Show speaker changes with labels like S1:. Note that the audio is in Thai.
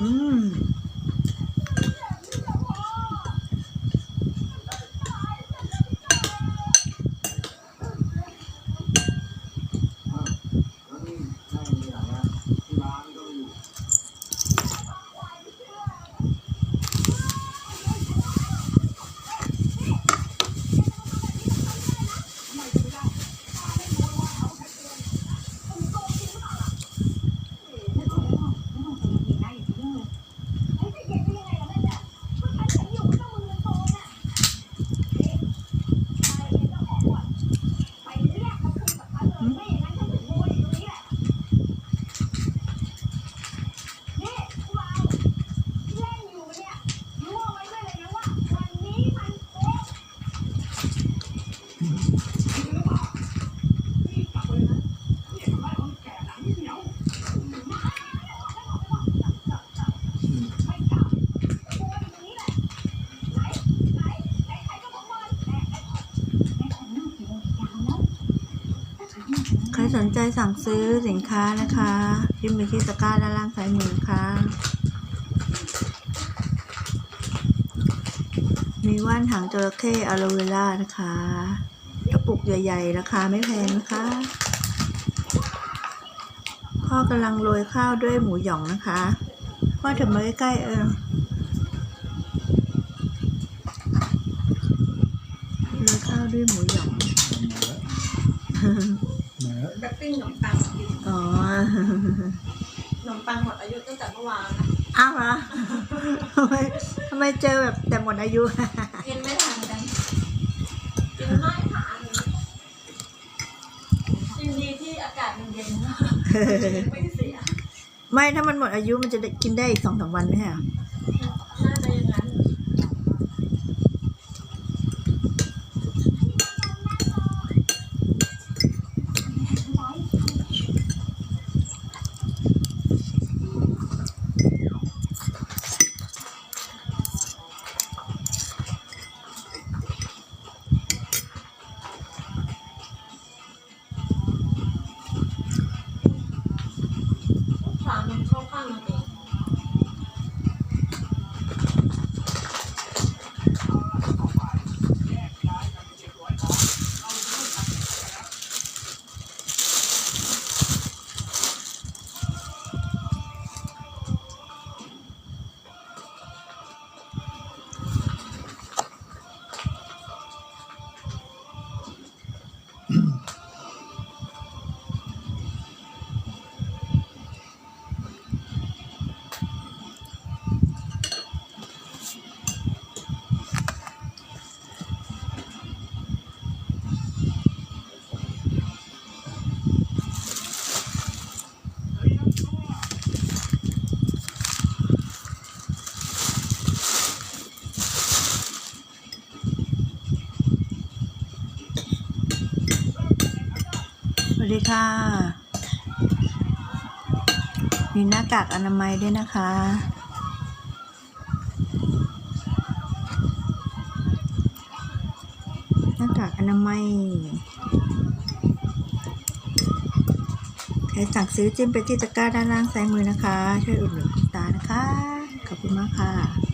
S1: Mmm. สนใจสั่งซื้อสินค้านะคะยิ้มไปที่ตะกร้าด้านล่างซ้ายมือค่ะ มีว่านหางจระเข้อะโลเวล่านะคะกระปุกใหญ่ๆ ราคาไม่แพงนะคะพ่อกำลังโรยข้าวด้วยหมูหยองนะคะพ่อถึงมาใกล้ๆเออโรยข้าวด้วยหมูหยอง
S2: แบบปิ้งขนมปังกิน
S1: อ๋อ
S2: ขนมปังหมดอายุตั้งแต่เมื่อวานนะ
S1: อ้าวเหรอทำไมทำไมเจอแบบแต่หมดอายุ
S2: กินไม่ทันกันกินไม่ทันยินดีที่อากาศมันเย็นนะไม่เสีย
S1: ไม่ถ้ามันหมดอายุมันจะได้กินได้อีกสองสามวันไหมฮะ
S2: ถามมันเดี
S1: ค่ะ มีหน้ากากอนามัยด้วยนะคะ หน้ากากอนามัย ใครสั่งซื้อจิ้มไปที่ตะกร้าด้านล่างซ้ายมือนะคะ ช่วยอุดหนุนคุณตานะคะ ขอบคุณมากค่ะ